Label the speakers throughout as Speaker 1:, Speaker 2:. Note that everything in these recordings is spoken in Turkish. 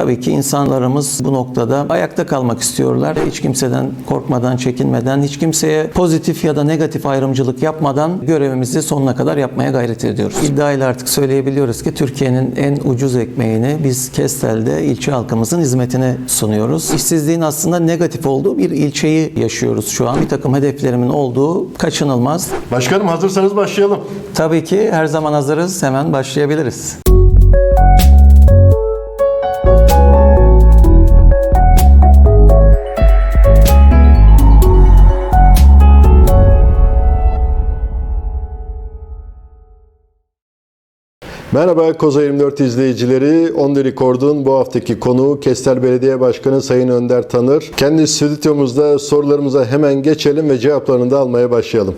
Speaker 1: Tabii ki insanlarımız bu noktada ayakta kalmak istiyorlar. Hiç kimseden korkmadan, çekinmeden, hiç kimseye pozitif ya da negatif ayrımcılık yapmadan görevimizi sonuna kadar yapmaya gayret ediyoruz. İddiayla artık söyleyebiliyoruz ki Türkiye'nin en ucuz ekmeğini biz Kestel'de ilçe halkımızın hizmetine sunuyoruz. İşsizliğin aslında negatif olduğu bir ilçeyi yaşıyoruz şu an. Bir takım hedeflerimin olduğu kaçınılmaz.
Speaker 2: Başkanım hazırsanız başlayalım.
Speaker 1: Tabii ki her zaman hazırız. Hemen başlayabiliriz.
Speaker 2: Merhaba Koza 24 izleyicileri. On The Record'un bu haftaki konuğu Kestel Belediye Başkanı Sayın Önder Tanır. Kendi stüdyomuzda sorularımıza hemen geçelim ve cevaplarını da almaya başlayalım.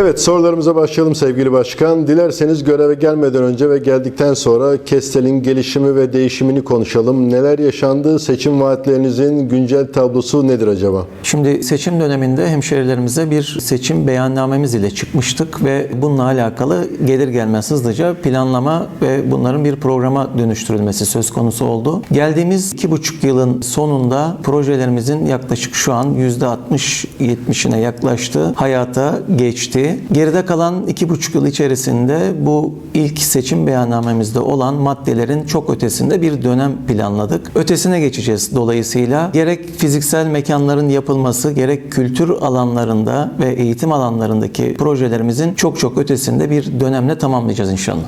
Speaker 2: Evet sorularımıza başlayalım sevgili başkan. Dilerseniz göreve gelmeden önce ve geldikten sonra Kestel'in gelişimi ve değişimini konuşalım. Neler yaşandı? Seçim vaatlerinizin güncel tablosu nedir acaba?
Speaker 1: Şimdi seçim döneminde hemşerilerimize bir seçim beyannamemiz ile çıkmıştık ve bununla alakalı gelir gelmez hızlıca planlama ve bunların bir programa dönüştürülmesi söz konusu oldu. Geldiğimiz iki buçuk yılın sonunda projelerimizin yaklaşık şu an %60-70'ine yaklaştı. Hayata geçti. Geride kalan iki buçuk yıl içerisinde bu ilk seçim beyannamemizde olan maddelerin çok ötesinde bir dönem planladık. Ötesine geçeceğiz dolayısıyla. Gerek fiziksel mekanların yapılması, gerek kültür alanlarında ve eğitim alanlarındaki projelerimizin çok çok ötesinde bir dönemle tamamlayacağız inşallah.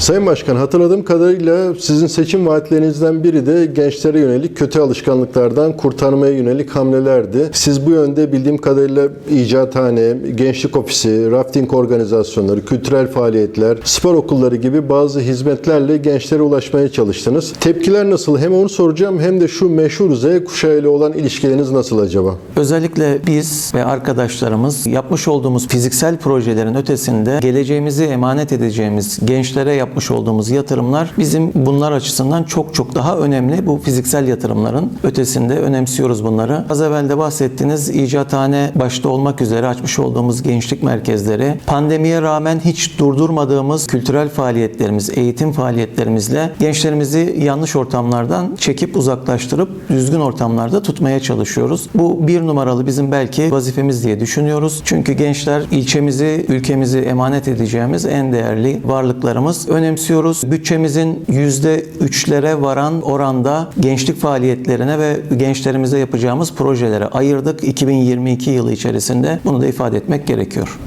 Speaker 2: Sayın Başkan hatırladığım kadarıyla sizin seçim vaatlerinizden biri de gençlere yönelik kötü alışkanlıklardan kurtarmaya yönelik hamlelerdi. Siz bu yönde bildiğim kadarıyla icathane, gençlik ofisi, rafting organizasyonları, kültürel faaliyetler, spor okulları gibi bazı hizmetlerle gençlere ulaşmaya çalıştınız. Tepkiler nasıl? Hem onu soracağım hem de şu meşhur Z kuşağıyla olan ilişkileriniz nasıl acaba?
Speaker 1: Özellikle biz ve arkadaşlarımız yapmış olduğumuz fiziksel projelerin ötesinde geleceğimizi emanet edeceğimiz gençlere yapmış olduğumuz yatırımlar bizim bunlar açısından çok çok daha önemli. Bu fiziksel yatırımların ötesinde önemsiyoruz bunları. Az evvel de bahsettiğiniz icathane başta olmak üzere açmış olduğumuz gençlik merkezleri, pandemiye rağmen hiç durdurmadığımız kültürel faaliyetlerimiz, eğitim faaliyetlerimizle gençlerimizi yanlış ortamlardan çekip uzaklaştırıp düzgün ortamlarda tutmaya çalışıyoruz. Bu bir numaralı bizim belki vazifemiz diye düşünüyoruz. Çünkü gençler ilçemizi, ülkemizi emanet edeceğimiz en değerli varlıklarımız. Önemsiyoruz. Bütçemizin %3'lere varan oranda gençlik faaliyetlerine ve gençlerimize yapacağımız projelere ayırdık 2022 yılı içerisinde. Bunu da ifade etmek gerekiyor.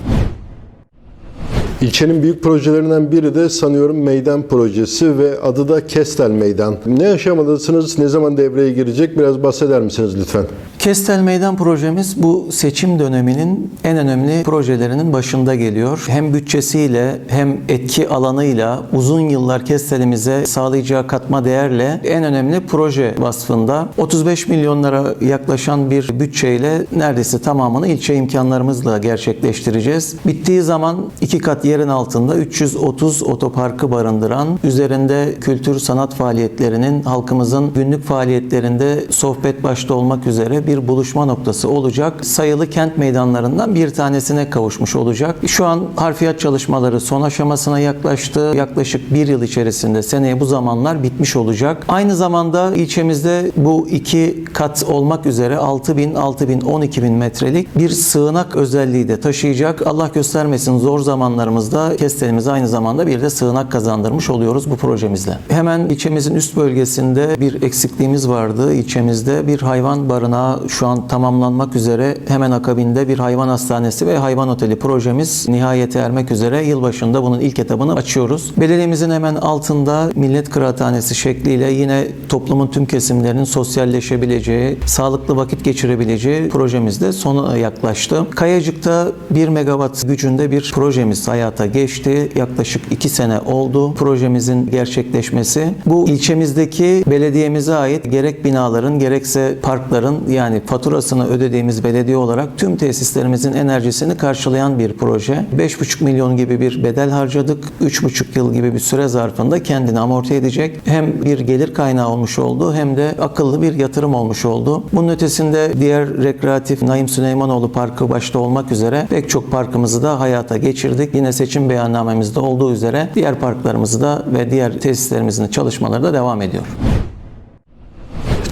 Speaker 2: İlçenin büyük projelerinden biri de sanıyorum meydan projesi ve adı da Kestel Meydan. Ne aşamadasınız, ne zaman devreye girecek biraz bahseder misiniz lütfen?
Speaker 1: Kestel Meydan projemiz bu seçim döneminin en önemli projelerinin başında geliyor. Hem bütçesiyle hem etki alanıyla uzun yıllar Kestel'imize sağlayacağı katma değerle en önemli proje vasfında 35 milyonlara yaklaşan bir bütçeyle neredeyse tamamını ilçe imkanlarımızla gerçekleştireceğiz. Bittiği zaman iki kat yerin altında 330 otoparkı barındıran, üzerinde kültür sanat faaliyetlerinin halkımızın günlük faaliyetlerinde sohbet başta olmak üzere bir buluşma noktası olacak. Sayılı kent meydanlarından bir tanesine kavuşmuş olacak. Şu an harfiyat çalışmaları son aşamasına yaklaştı. Yaklaşık bir yıl içerisinde seneye bu zamanlar bitmiş olacak. Aynı zamanda ilçemizde bu iki kat olmak üzere 6 bin, 6 bin, 12 bin metrelik bir sığınak özelliği de taşıyacak. Allah göstermesin zor zamanlarımızda Kestelimize aynı zamanda bir de sığınak kazandırmış oluyoruz bu projemizle. Hemen ilçemizin üst bölgesinde bir eksikliğimiz vardı. İlçemizde bir hayvan barınağı şu an tamamlanmak üzere hemen akabinde bir hayvan hastanesi ve hayvan oteli projemiz nihayete ermek üzere yılbaşında bunun ilk etabını açıyoruz. Belediyemizin hemen altında Millet Kıraathanesi şekliyle yine toplumun tüm kesimlerinin sosyalleşebileceği, sağlıklı vakit geçirebileceği projemiz de sona yaklaştı. Kayacık'ta 1 megawatt gücünde bir projemiz hayata geçti. Yaklaşık 2 sene oldu projemizin gerçekleşmesi. Bu ilçemizdeki belediyemize ait gerek binaların gerekse parkların yani yani faturasını ödediğimiz belediye olarak tüm tesislerimizin enerjisini karşılayan bir proje. 5,5 milyon gibi bir bedel harcadık. 3,5 yıl gibi bir süre zarfında kendini amorti edecek. Hem bir gelir kaynağı olmuş oldu hem de akıllı bir yatırım olmuş oldu. Bunun ötesinde diğer rekreatif Naim Süleymanoğlu Parkı başta olmak üzere pek çok parkımızı da hayata geçirdik. Yine seçim beyannamemizde olduğu üzere diğer parklarımızı da ve diğer tesislerimizin çalışmaları da devam ediyor.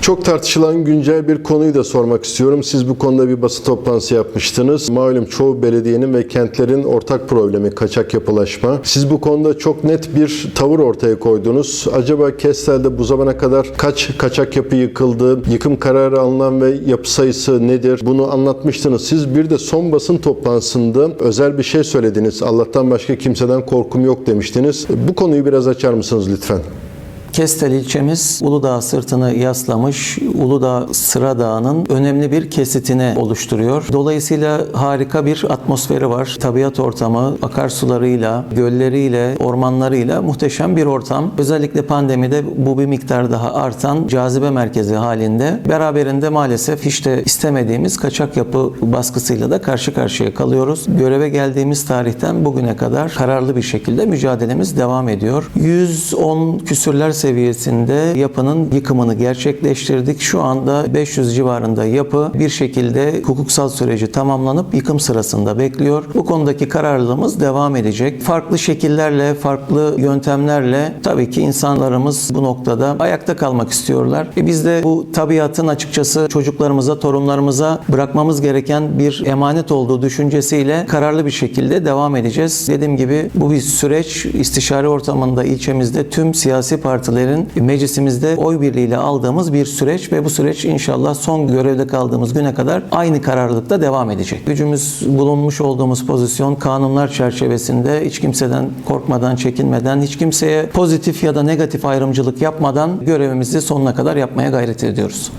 Speaker 2: Çok tartışılan güncel bir konuyu da sormak istiyorum. Siz bu konuda bir basın toplantısı yapmıştınız. Malum çoğu belediyenin ve kentlerin ortak problemi kaçak yapılaşma. Siz bu konuda çok net bir tavır ortaya koydunuz. Acaba Kestel'de bu zamana kadar kaç kaçak yapı yıkıldı? Yıkım kararı alınan ve yapı sayısı nedir? Bunu anlatmıştınız. Siz bir de son basın toplantısında özel bir şey söylediniz. Allah'tan başka kimseden korkum yok demiştiniz. Bu konuyu biraz açar mısınız lütfen?
Speaker 1: Kestel ilçemiz Uludağ sırtını yaslamış Uludağ Sıra Dağı'nın önemli bir kesitini oluşturuyor. Dolayısıyla harika bir atmosferi var. Tabiat ortamı, akarsularıyla, gölleriyle, ormanlarıyla muhteşem bir ortam. Özellikle pandemide bu bir miktar daha artan cazibe merkezi halinde. Beraberinde maalesef hiç de istemediğimiz kaçak yapı baskısıyla da karşı karşıya kalıyoruz. Göreve geldiğimiz tarihten bugüne kadar kararlı bir şekilde mücadelemiz devam ediyor. 110 küsürler seviyesinde yapının yıkımını gerçekleştirdik. Şu anda 500 civarında yapı bir şekilde hukuksal süreci tamamlanıp yıkım sırasında bekliyor. Bu konudaki kararlılığımız devam edecek. Farklı şekillerle, farklı yöntemlerle tabii ki insanlarımız bu noktada ayakta kalmak istiyorlar. E biz de bu tabiatın açıkçası çocuklarımıza, torunlarımıza bırakmamız gereken bir emanet olduğu düşüncesiyle kararlı bir şekilde devam edeceğiz. Dediğim gibi bu bir süreç istişare ortamında ilçemizde tüm siyasi partilerin meclisimizde oy birliğiyle aldığımız bir süreç ve bu süreç inşallah son görevde kaldığımız güne kadar aynı kararlılıkta devam edecek. Gücümüz bulunmuş olduğumuz pozisyon kanunlar çerçevesinde hiç kimseden korkmadan, çekinmeden, hiç kimseye pozitif ya da negatif ayrımcılık yapmadan görevimizi sonuna kadar yapmaya gayret ediyoruz.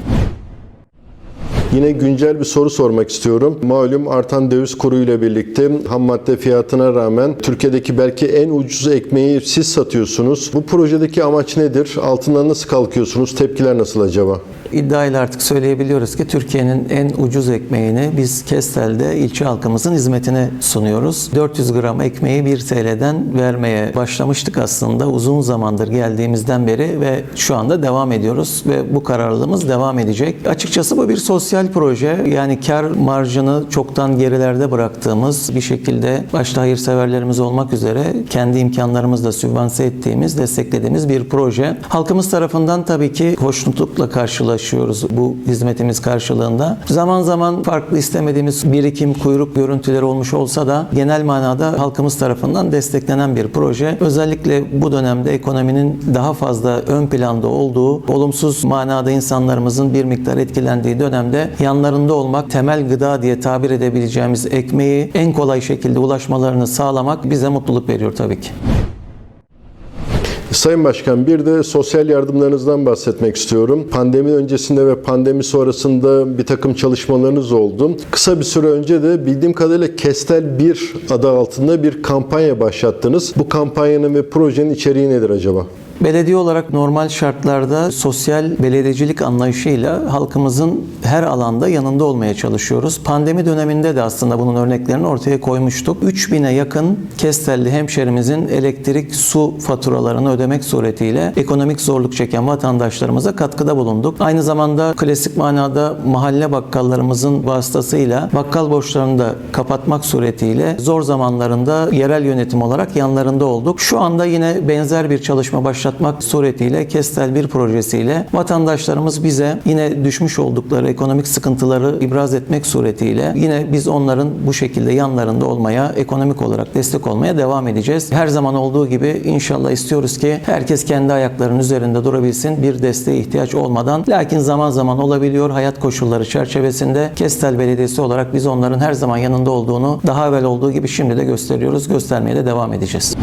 Speaker 2: Yine güncel bir soru sormak istiyorum. Malum artan döviz kuru ile birlikte ham madde fiyatına rağmen Türkiye'deki belki en ucuz ekmeği siz satıyorsunuz. Bu projedeki amaç nedir? Altından nasıl kalkıyorsunuz? Tepkiler nasıl acaba?
Speaker 1: İddiayla artık söyleyebiliyoruz ki Türkiye'nin en ucuz ekmeğini biz Kestel'de ilçe halkımızın hizmetine sunuyoruz. 400 gram ekmeği 1 TL'den vermeye başlamıştık aslında uzun zamandır geldiğimizden beri ve şu anda devam ediyoruz ve bu kararlılığımız devam edecek. Açıkçası bu bir sosyal proje. Yani kar marjını çoktan gerilerde bıraktığımız bir şekilde başta hayırseverlerimiz olmak üzere kendi imkanlarımızla sübvanse ettiğimiz, desteklediğimiz bir proje. Halkımız tarafından tabii ki hoşnutlukla karşılaşıyoruz bu hizmetimiz karşılığında. Zaman zaman farklı istemediğimiz birikim, kuyruk görüntüleri olmuş olsa da genel manada halkımız tarafından desteklenen bir proje. Özellikle bu dönemde ekonominin daha fazla ön planda olduğu, olumsuz manada insanlarımızın bir miktar etkilendiği dönemde yanlarında olmak, temel gıda diye tabir edebileceğimiz ekmeği en kolay şekilde ulaşmalarını sağlamak bize mutluluk veriyor tabii ki.
Speaker 2: Sayın Başkan bir de sosyal yardımlarınızdan bahsetmek istiyorum. Pandemi öncesinde ve pandemi sonrasında bir takım çalışmalarınız oldu. Kısa bir süre önce de bildiğim kadarıyla Kestel 1 adı altında bir kampanya başlattınız. Bu kampanyanın ve projenin içeriği nedir acaba?
Speaker 1: Belediye olarak normal şartlarda sosyal belediyecilik anlayışıyla halkımızın her alanda yanında olmaya çalışıyoruz. Pandemi döneminde de aslında bunun örneklerini ortaya koymuştuk. 3000'e yakın Kestelli hemşerimizin elektrik, su faturalarını ödemek suretiyle ekonomik zorluk çeken vatandaşlarımıza katkıda bulunduk. Aynı zamanda klasik manada mahalle bakkallarımızın vasıtasıyla bakkal borçlarını da kapatmak suretiyle zor zamanlarında yerel yönetim olarak yanlarında olduk. Şu anda yine benzer bir çalışma başlatmak suretiyle Kestel 1 projesiyle vatandaşlarımız bize yine düşmüş oldukları ekonomik sıkıntıları ibraz etmek suretiyle yine biz onların bu şekilde yanlarında olmaya, ekonomik olarak destek olmaya devam edeceğiz. Her zaman olduğu gibi inşallah istiyoruz ki herkes kendi ayaklarının üzerinde durabilsin. Bir desteğe ihtiyaç olmadan. Lakin zaman zaman olabiliyor hayat koşulları çerçevesinde Kestel Belediyesi olarak biz onların her zaman yanında olduğunu daha evvel olduğu gibi şimdi de gösteriyoruz. Göstermeye de devam edeceğiz.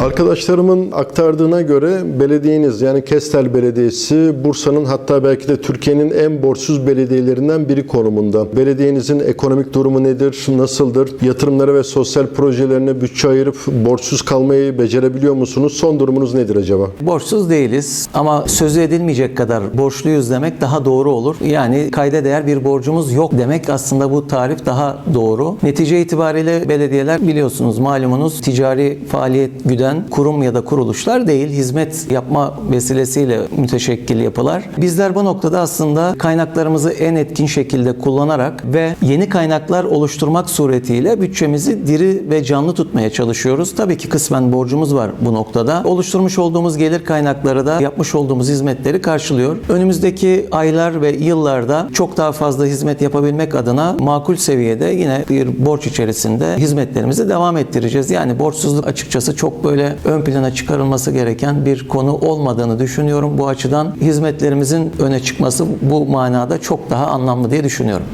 Speaker 2: Arkadaşlarımın aktardığına göre belediyeniz yani Kestel Belediyesi Bursa'nın hatta belki de Türkiye'nin en borçsuz belediyelerinden biri konumunda. Belediyenizin ekonomik durumu nedir, nasıldır? Yatırımlara ve sosyal projelerine bütçe ayırıp borçsuz kalmayı becerebiliyor musunuz? Son durumunuz nedir acaba?
Speaker 1: Borçsuz değiliz ama sözü edilmeyecek kadar borçluyuz demek daha doğru olur. Yani kayda değer bir borcumuz yok demek aslında bu tarif daha doğru. Netice itibariyle belediyeler biliyorsunuz malumunuz ticari faaliyet güden kurum ya da kuruluşlar değil hizmet yapma vesilesiyle müteşekkil yapılar. Bizler bu noktada aslında kaynaklarımızı en etkin şekilde kullanarak ve yeni kaynaklar oluşturmak suretiyle bütçemizi diri ve canlı tutmaya çalışıyoruz. Tabii ki kısmen borcumuz var bu noktada. Oluşturmuş olduğumuz gelir kaynakları da yapmış olduğumuz hizmetleri karşılıyor. Önümüzdeki aylar ve yıllarda çok daha fazla hizmet yapabilmek adına makul seviyede yine bir borç içerisinde hizmetlerimizi devam ettireceğiz. Yani borçsuzluk açıkçası çok böyle ön plana çıkarılması gereken bir konu olmadığını düşünüyorum. Bu açıdan hizmetlerimizin öne çıkması bu manada çok daha anlamlı diye düşünüyorum.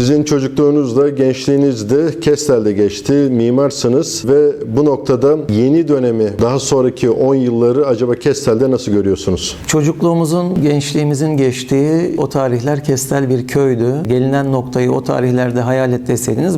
Speaker 2: Sizin çocukluğunuz da gençliğiniz de Kestel'de geçti. Mimarsınız ve bu noktada yeni dönemi, daha sonraki 10 yılları acaba Kestel'de nasıl görüyorsunuz?
Speaker 1: Çocukluğumuzun, gençliğimizin geçtiği o tarihler kestel bir köydü. Gelinen noktayı o tarihlerde hayal et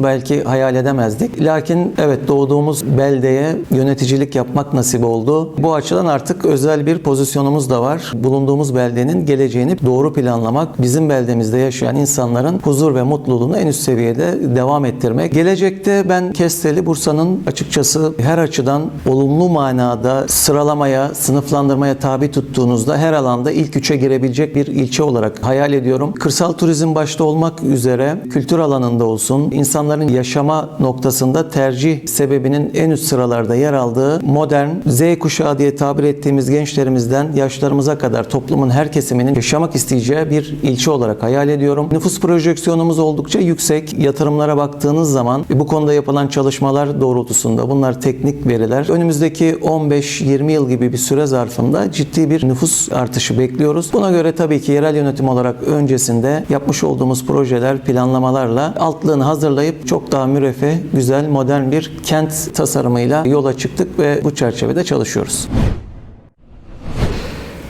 Speaker 1: belki hayal edemezdik. Lakin evet doğduğumuz beldeye yöneticilik yapmak nasip oldu. Bu açıdan artık özel bir pozisyonumuz da var. Bulunduğumuz beldenin geleceğini doğru planlamak, bizim beldemizde yaşayan insanların huzur ve mutluluğunu en üst seviyede devam ettirmek. Gelecekte ben Kestel'i Bursa'nın açıkçası her açıdan olumlu manada sıralamaya, sınıflandırmaya tabi tuttuğunuzda her alanda ilk üçe girebilecek bir ilçe olarak hayal ediyorum. Kırsal turizm başta olmak üzere kültür alanında olsun, insanların yaşama noktasında tercih sebebinin en üst sıralarda yer aldığı modern, Z kuşağı diye tabir ettiğimiz gençlerimizden yaşlarımıza kadar toplumun her kesiminin yaşamak isteyeceği bir ilçe olarak hayal ediyorum. Nüfus projeksiyonumuz oldukça yüksek. Yatırımlara baktığınız zaman bu konuda yapılan çalışmalar doğrultusunda bunlar teknik veriler. Önümüzdeki 15-20 yıl gibi bir süre zarfında ciddi bir nüfus artışı bekliyoruz. Buna göre tabii ki yerel yönetim olarak öncesinde yapmış olduğumuz projeler, planlamalarla altlığını hazırlayıp çok daha müreffeh, güzel, modern bir kent tasarımıyla yola çıktık ve bu çerçevede çalışıyoruz.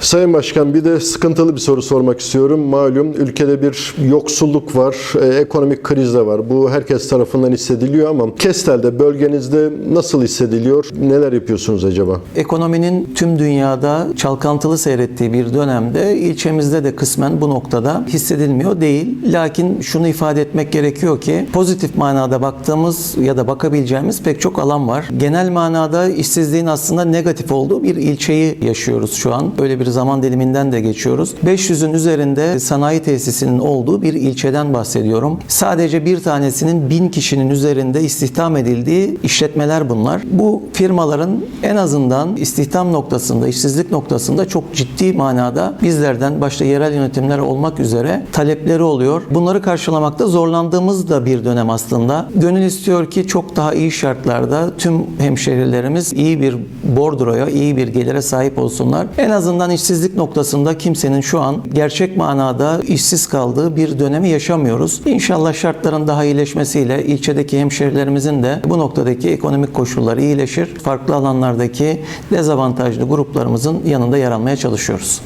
Speaker 2: Sayın Başkan bir de sıkıntılı bir soru sormak istiyorum. Malum ülkede bir yoksulluk var, e, ekonomik kriz de var. Bu herkes tarafından hissediliyor ama Kestel'de bölgenizde nasıl hissediliyor? Neler yapıyorsunuz acaba?
Speaker 1: Ekonominin tüm dünyada çalkantılı seyrettiği bir dönemde ilçemizde de kısmen bu noktada hissedilmiyor değil. Lakin şunu ifade etmek gerekiyor ki pozitif manada baktığımız ya da bakabileceğimiz pek çok alan var. Genel manada işsizliğin aslında negatif olduğu bir ilçeyi yaşıyoruz şu an. Öyle bir zaman diliminden de geçiyoruz. 500'ün üzerinde sanayi tesisinin olduğu bir ilçeden bahsediyorum. Sadece bir tanesinin 1000 kişinin üzerinde istihdam edildiği işletmeler bunlar. Bu firmaların en azından istihdam noktasında, işsizlik noktasında çok ciddi manada bizlerden başta yerel yönetimler olmak üzere talepleri oluyor. Bunları karşılamakta zorlandığımız da bir dönem aslında. Gönül istiyor ki çok daha iyi şartlarda tüm hemşehrilerimiz iyi bir bordroya, iyi bir gelire sahip olsunlar. En azından işsizlik noktasında kimsenin şu an gerçek manada işsiz kaldığı bir dönemi yaşamıyoruz. İnşallah şartların daha iyileşmesiyle ilçedeki hemşehrilerimizin de bu noktadaki ekonomik koşulları iyileşir. Farklı alanlardaki dezavantajlı gruplarımızın yanında yer almaya çalışıyoruz.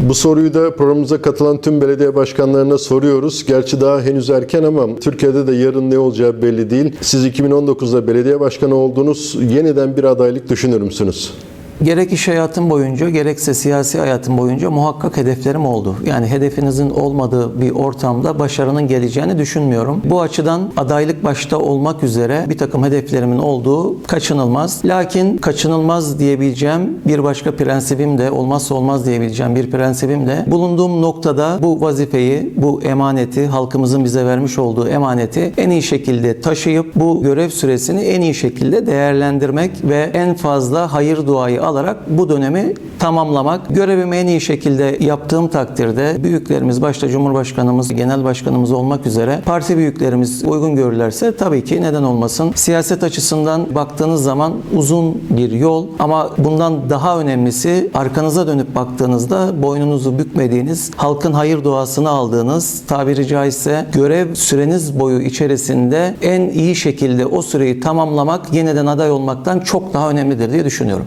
Speaker 2: Bu soruyu da programımıza katılan tüm belediye başkanlarına soruyoruz. Gerçi daha henüz erken ama Türkiye'de de yarın ne olacağı belli değil. Siz 2019'da belediye başkanı oldunuz. Yeniden bir adaylık düşünür müsünüz?
Speaker 1: Gerek iş hayatım boyunca gerekse siyasi hayatım boyunca muhakkak hedeflerim oldu. Yani hedefinizin olmadığı bir ortamda başarının geleceğini düşünmüyorum. Bu açıdan adaylık başta olmak üzere bir takım hedeflerimin olduğu kaçınılmaz. Lakin kaçınılmaz diyebileceğim bir başka prensibim de olmazsa olmaz diyebileceğim bir prensibim de bulunduğum noktada bu vazifeyi, bu emaneti, halkımızın bize vermiş olduğu emaneti en iyi şekilde taşıyıp bu görev süresini en iyi şekilde değerlendirmek ve en fazla hayır duayı alarak bu dönemi tamamlamak. Görevimi en iyi şekilde yaptığım takdirde büyüklerimiz başta Cumhurbaşkanımız, Genel Başkanımız olmak üzere parti büyüklerimiz uygun görürlerse tabii ki neden olmasın. Siyaset açısından baktığınız zaman uzun bir yol ama bundan daha önemlisi arkanıza dönüp baktığınızda boynunuzu bükmediğiniz, halkın hayır duasını aldığınız, tabiri caizse görev süreniz boyu içerisinde en iyi şekilde o süreyi tamamlamak yeniden aday olmaktan çok daha önemlidir diye düşünüyorum.